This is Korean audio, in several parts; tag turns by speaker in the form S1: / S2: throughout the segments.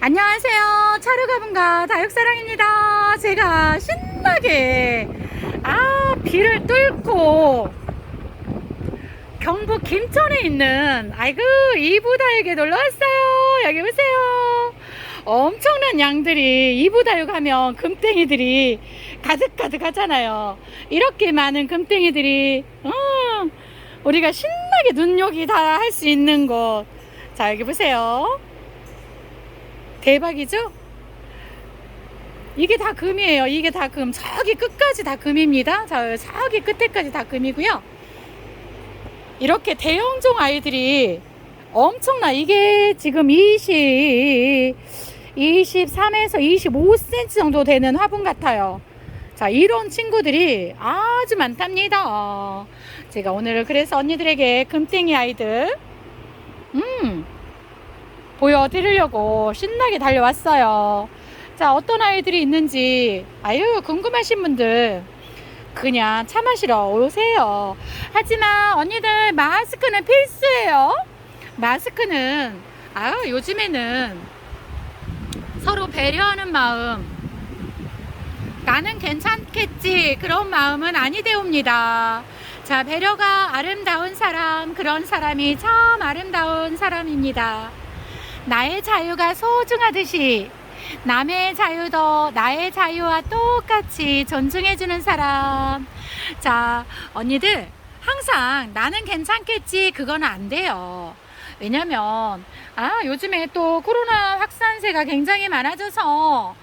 S1: 안녕하세요. 차르가분가 다육사랑입니다. 제가 신나게 아 비를 뚫고 경북 김천에 있는 아이고 이부다육에 놀러 왔어요. 여기 보세요. 엄청난 양들이 이부다육 하면 금땡이들이 가득가득 하잖아요. 이렇게 많은 금땡이들이 어, 우리가 신나게 눈요기 다 할 수 있는 곳. 자 여기 보세요. 대박이죠? 이게 다 금이에요. 이게 다 금. 저기 끝까지 다 금입니다. 자, 저기 끝에까지 다 금이고요. 이렇게 대형종 아이들이 엄청나. 이게 지금 20, 23에서 25cm 정도 되는 화분 같아요. 자, 이런 친구들이 아주 많답니다. 제가 오늘 그래서 언니들에게 금땡이 아이들, 음, 보여드리려고 신나게 달려왔어요. 자, 어떤 아이들이 있는지, 아유, 궁금하신 분들, 그냥 차 마시러 오세요. 하지만 언니들 마스크는 필수예요. 마스크는, 아유, 요즘에는 서로 배려하는 마음, 나는 괜찮겠지, 그런 마음은 아니되옵니다. 자, 배려가 아름다운 사람, 그런 사람이 참 아름다운 사람입니다. 나의 자유가 소중하듯이 남의 자유도 나의 자유와 똑같이 존중해주는 사람. 자, 언니들, 항상 나는 괜찮겠지, 그건 안 돼요. 왜냐면, 아, 요즘에 또 코로나 확산세가 굉장히 많아져서,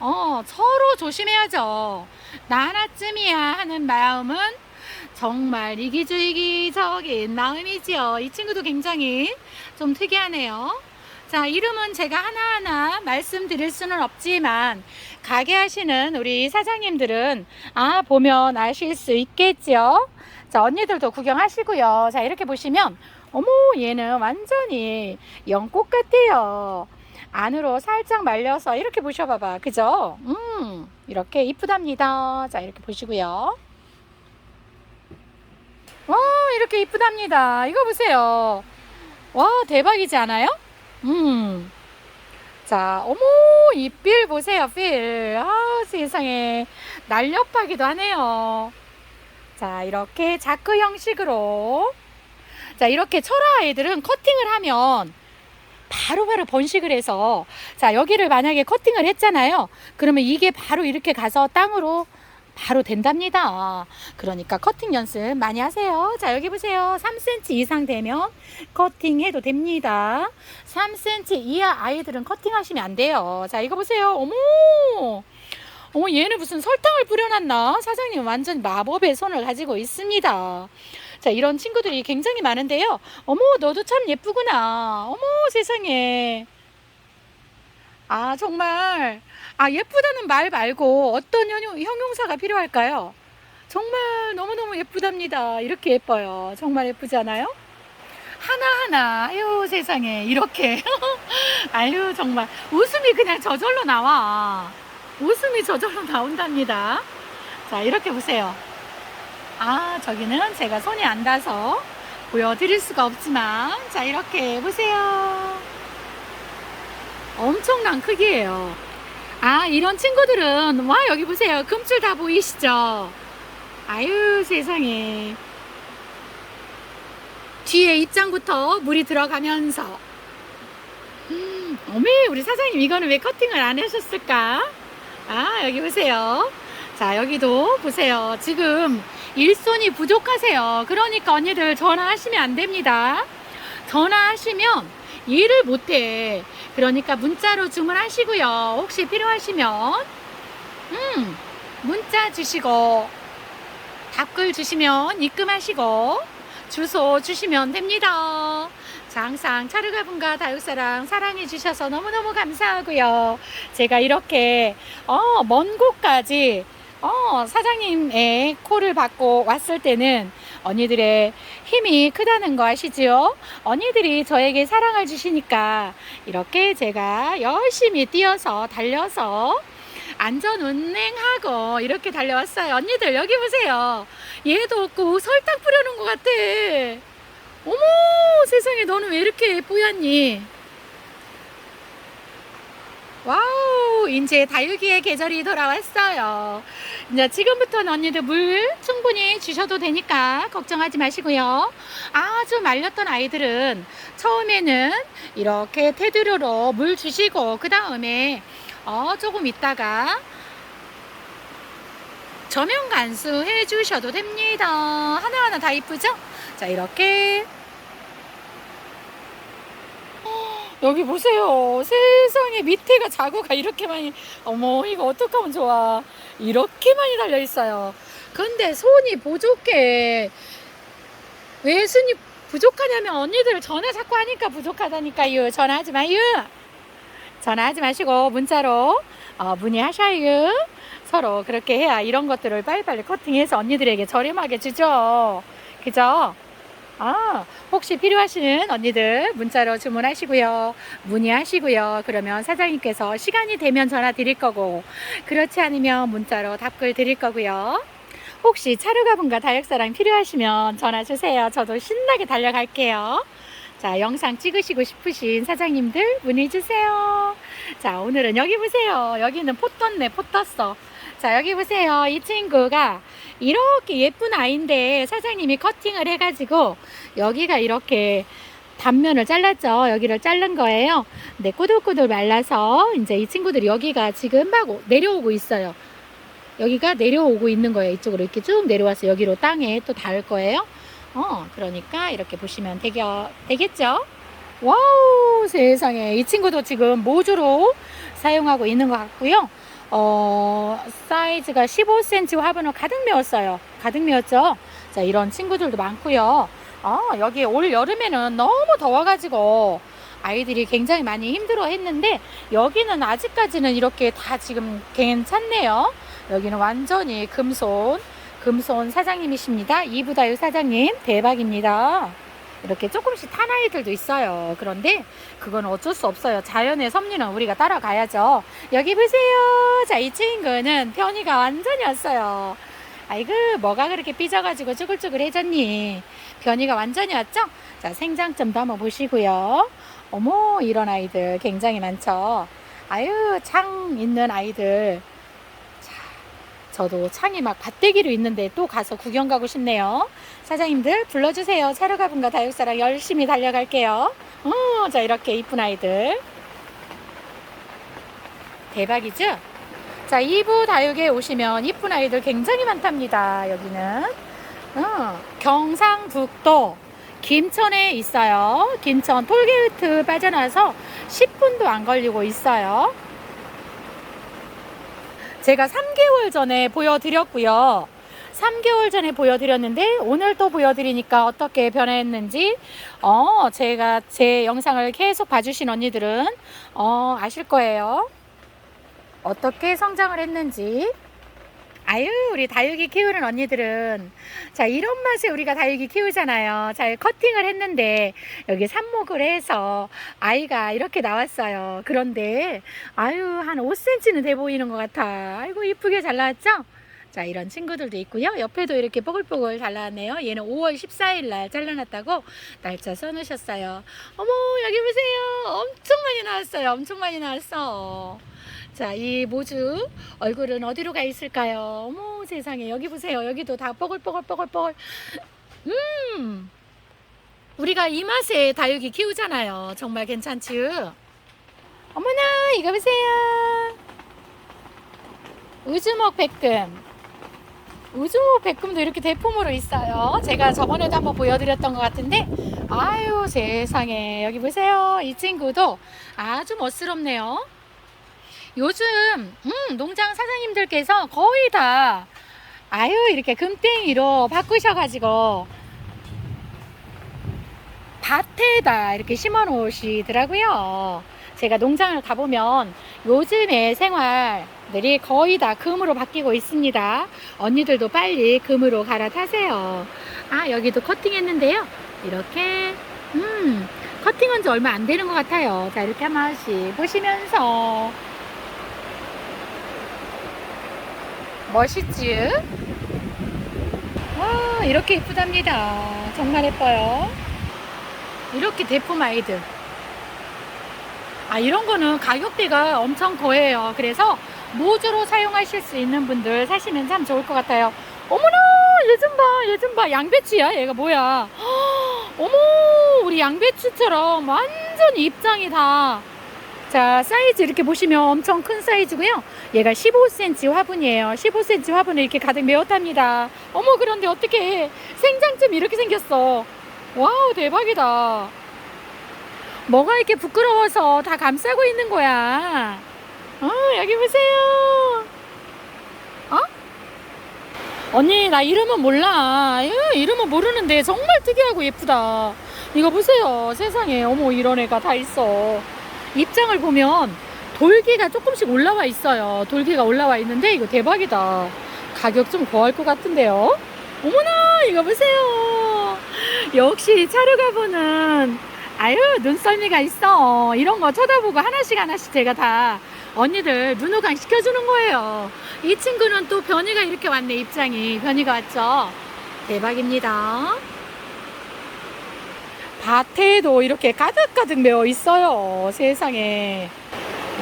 S1: 어, 서로 조심해야죠. 나 하나쯤이야 하는 마음은 정말 이기주의적인 마음이지요. 이 친구도 굉장히 좀 특이하네요. 자, 이름은 제가 하나하나 말씀드릴 수는 없지만, 가게 하시는 우리 사장님들은, 아, 보면 아실 수 있겠죠? 자, 언니들도 구경하시고요. 자, 이렇게 보시면, 어머, 얘는 완전히 연꽃 같아요. 안으로 살짝 말려서 이렇게 보셔봐봐. 그죠? 음, 이렇게 이쁘답니다. 자, 이렇게 보시고요. 와, 이렇게 이쁘답니다. 이거 보세요. 와, 대박이지 않아요? 음. 자, 어머, 이필 보세요, 필. 아, 세상에. 날렵하기도 하네요. 자, 이렇게 자크 형식으로. 자, 이렇게 철화 아이들은 커팅을 하면 바로 바로 번식을 해서 자, 여기를 만약에 커팅을 했잖아요. 그러면 이게 바로 이렇게 가서 땅으로 바로 된답니다. 그러니까 커팅 연습 많이 하세요. 자, 여기 보세요. 3cm 이상 되면 커팅해도 됩니다. 3cm 이하 아이들은 커팅하시면 안 돼요. 자, 이거 보세요. 어머! 어머, 얘는 무슨 설탕을 뿌려놨나? 사장님 완전 마법의 손을 가지고 있습니다. 자, 이런 친구들이 굉장히 많은데요. 어머, 너도 참 예쁘구나. 어머, 세상에. 아, 정말. 아, 예쁘다는 말 말고 어떤 형용, 형용 사가 필요할까요? 정말 너무너무 예쁘답니다. 이렇게 예뻐요. 정말 예쁘지 않아요? 하나하나, 아유, 세상에, 이렇게. 아유, 정말. 웃음이 그냥 저절로 나와. 웃음이 저절로 나온답니다. 자, 이렇게 보세요. 아, 저기는 제가 손이 안 닿아서 보여드릴 수가 없지만, 자, 이렇게 보세요. 엄청난 크기예요. 아, 이런 친구들은, 와, 여기 보세요. 금줄 다 보이시죠? 아유, 세상에. 뒤에 입장부터 물이 들어가면서. 음, 어메, 우리 사장님, 이거는 왜 커팅을 안 하셨을까? 아, 여기 보세요. 자, 여기도 보세요. 지금 일손이 부족하세요. 그러니까 언니들 전화하시면 안 됩니다. 전화하시면 일을 못해. 그러니까 문자로 주문하시고요. 혹시 필요하시면, 음, 문자 주시고, 답글 주시면 입금하시고, 주소 주시면 됩니다. 자, 항상 차르가분과 다육사랑 사랑해 주셔서 너무너무 감사하고요. 제가 이렇게, 어, 먼 곳까지, 어, 사장님의 콜을 받고 왔을 때는 언니들의 힘이 크다는 거 아시죠? 언니들이 저에게 사랑을 주시니까 이렇게 제가 열심히 뛰어서 달려서 안전 운행하고 이렇게 달려왔어요. 언니들 여기 보세요. 얘도 없고 설탕 뿌려놓은 것 같아. 어머 세상에 너는 왜 이렇게 뽀얗니? 이제 다육이의 계절이 돌아왔어요. 이제 지금부터는 언니들 물 충분히 주셔도 되니까 걱정하지 마시고요. 아주 말렸던 아이들은 처음에는 이렇게 테두리로 물 주시고 그 다음에 어, 조금 있다가 저면 간수 해주셔도 됩니다. 하나하나 다 이쁘죠? 자, 이렇게. 어, 여기 보세요. 세상에 밑에가 자구가 이렇게 많이, 어머, 이거 어떡하면 좋아. 이렇게 많이 달려 있어요. 근데 손이 부족해. 왜 손이 부족하냐면 언니들 전화 자꾸 하니까 부족하다니까요. 전화하지 마요. 전화하지 마시고 문자로 어, 문의하셔요. 서로 그렇게 해야 이런 것들을 빨리빨리 커팅해서 언니들에게 저렴하게 주죠. 그죠? 아, 혹시 필요하시는 언니들 문자로 주문하시고요. 문의하시고요. 그러면 사장님께서 시간이 되면 전화 드릴 거고, 그렇지 않으면 문자로 답글 드릴 거고요. 혹시 차르가분과 다육사랑 필요하시면 전화 주세요. 저도 신나게 달려갈게요. 자, 영상 찍으시고 싶으신 사장님들 문의 주세요. 자, 오늘은 여기 보세요. 여기는 포 떴네, 포 떴어. 자, 여기 보세요. 이 친구가 이렇게 예쁜 아이인데 사장님이 커팅을 해가지고 여기가 이렇게 단면을 잘랐죠. 여기를 자른 거예요. 근데 꾸들꾸들 말라서 이제 이 친구들이 여기가 지금 막 오- 내려오고 있어요. 여기가 내려오고 있는 거예요. 이쪽으로 이렇게 쭉 내려와서 여기로 땅에 또 닿을 거예요. 어, 그러니까 이렇게 보시면 되겨, 되겠죠? 와우, 세상에. 이 친구도 지금 모주로 사용하고 있는 것 같고요. 어, 사이즈가 15cm 화분을 가득 메웠어요. 가득 메웠죠? 자, 이런 친구들도 많고요. 어, 여기 올 여름에는 너무 더워가지고 아이들이 굉장히 많이 힘들어 했는데 여기는 아직까지는 이렇게 다 지금 괜찮네요. 여기는 완전히 금손, 금손 사장님이십니다. 이부다유 사장님, 대박입니다. 이렇게 조금씩 탄 아이들도 있어요. 그런데 그건 어쩔 수 없어요. 자연의 섭리는 우리가 따라가야죠. 여기 보세요. 자, 이 친구는 편이가 완전히 왔어요. 아이고, 뭐가 그렇게 삐져가지고 쭈글쭈글해졌니? 변이가 완전히 왔죠? 자, 생장점도 한번 보시고요. 어머, 이런 아이들 굉장히 많죠? 아유, 창 있는 아이들. 자, 저도 창이 막 밭대기로 있는데 또 가서 구경 가고 싶네요. 사장님들 불러주세요. 차르가분과 다육사랑 열심히 달려갈게요. 어, 자, 이렇게 이쁜 아이들. 대박이죠? 자, 2부 다육에 오시면 이쁜 아이들 굉장히 많답니다. 여기는. 어, 경상북도 김천에 있어요. 김천 톨게이트 빠져나서 10분도 안 걸리고 있어요. 제가 3개월 전에 보여드렸고요. 3개월 전에 보여드렸는데 오늘 또 보여드리니까 어떻게 변했는지 어 제가 제 영상을 계속 봐주신 언니들은 어 아실 거예요. 어떻게 성장을 했는지 아유 우리 다육이 키우는 언니들은. 자 이런 맛에 우리가 다육이 키우잖아요. 자 커팅을 했는데 여기 삽목을 해서 아이가 이렇게 나왔어요. 그런데 아유 한 5cm는 돼 보이는 것 같아. 아이고 이쁘게 잘 나왔죠? 자 이런 친구들도 있고요. 옆에도 이렇게 뽀글뽀글 잘 나왔네요. 얘는 5월 14일 날 잘라놨다고 날짜 써놓으셨어요. 어머 여기 보세요. 엄청 많이 나왔어요. 엄청 많이 나왔어 자, 이 모주 얼굴은 어디로 가 있을까요? 어머 세상에 여기 보세요. 여기도 다 뽀글뽀글뽀글뽀글. 음, 우리가 이 맛에 다육이 키우잖아요. 정말 괜찮지요? 어머나 이거 보세요. 우주목 백금. 우주목 백금도 이렇게 대품으로 있어요. 제가 저번에도 한번 보여드렸던 것 같은데, 아유 세상에 여기 보세요. 이 친구도 아주 멋스럽네요. 요즘 음, 농장 사장님들께서 거의 다 아유 이렇게 금땡이로 바꾸셔가지고 밭에다 이렇게 심어 놓으시더라고요. 제가 농장을 가보면 요즘의 생활들이 거의 다 금으로 바뀌고 있습니다. 언니들도 빨리 금으로 갈아타세요. 아 여기도 커팅 했는데요. 이렇게 음 커팅한 지 얼마 안 되는 것 같아요. 자 이렇게 한 번씩 보시면서 멋있지? 와, 이렇게 이쁘답니다. 정말 예뻐요. 이렇게 대품 아이들. 아, 이런 거는 가격대가 엄청 더해요. 그래서 모주로 사용하실 수 있는 분들 사시면 참 좋을 것 같아요. 어머나, 얘 좀 봐, 얘 좀 봐. 양배추야, 얘가 뭐야. 헉, 어머, 우리 양배추처럼 완전 입장이 다. 자, 사이즈 이렇게 보시면 엄청 큰 사이즈고요. 얘가 15cm 화분이에요. 15cm 화분을 이렇게 가득 메웠답니다. 어머, 그런데 어떻게 생장점이 이렇게 생겼어. 와우, 대박이다. 뭐가 이렇게 부끄러워서 다 감싸고 있는 거야. 어, 여기 보세요. 어? 언니, 나 이름은 몰라. 예, 이름은 모르는데 정말 특이하고 예쁘다. 이거 보세요. 세상에. 어머, 이런 애가 다 있어. 입장을 보면 돌기가 조금씩 올라와 있어요. 돌기가 올라와 있는데 이거 대박이다. 가격 좀 고할 것 같은데요. 어머나, 이거 보세요. 역시 차르가 보는 아유 눈썰미가 있어 이런 거 쳐다보고 하나씩 하나씩 제가 다 언니들 눈호강 시켜주는 거예요 이 친구는 또 변이가 이렇게 왔네 입장이 변이가 왔죠 대박입니다 밭에도 이렇게 가득가득 메어 있어요 세상에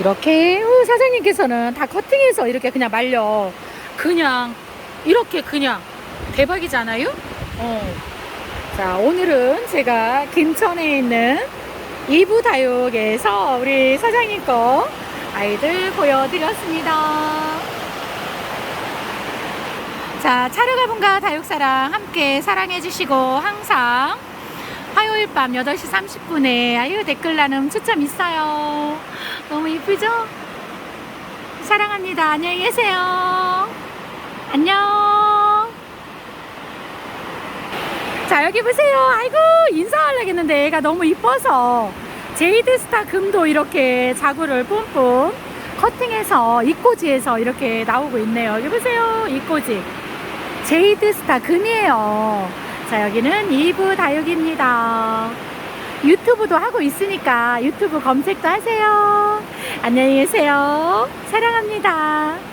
S1: 이렇게 어, 사장님께서는 다 커팅해서 이렇게 그냥 말려 그냥 이렇게 그냥 대박이잖아요 어. 자, 오늘은 제가 김천에 있는 이부 다육에서 우리 사장님 거 아이들 보여드렸습니다. 자, 차르가분과 다육사랑 함께 사랑해주시고 항상 화요일 밤 8시 30분에 아유 댓글 나눔 추첨 있어요. 너무 이쁘죠? 사랑합니다. 안녕히 계세요. 안녕. 자 여기 보세요 아이고 인사하려겠는데 얘가 너무 이뻐서 제이드스타 금도 이렇게 자구를 뿜뿜 커팅해서 이꼬지에서 이렇게 나오고 있네요 여기 보세요 이꼬지 제이드스타 금이에요 자 여기는 이브 다육입니다. 유튜브도 하고 있으니까 유튜브 검색도 하세요. 안녕히 계세요. 사랑합니다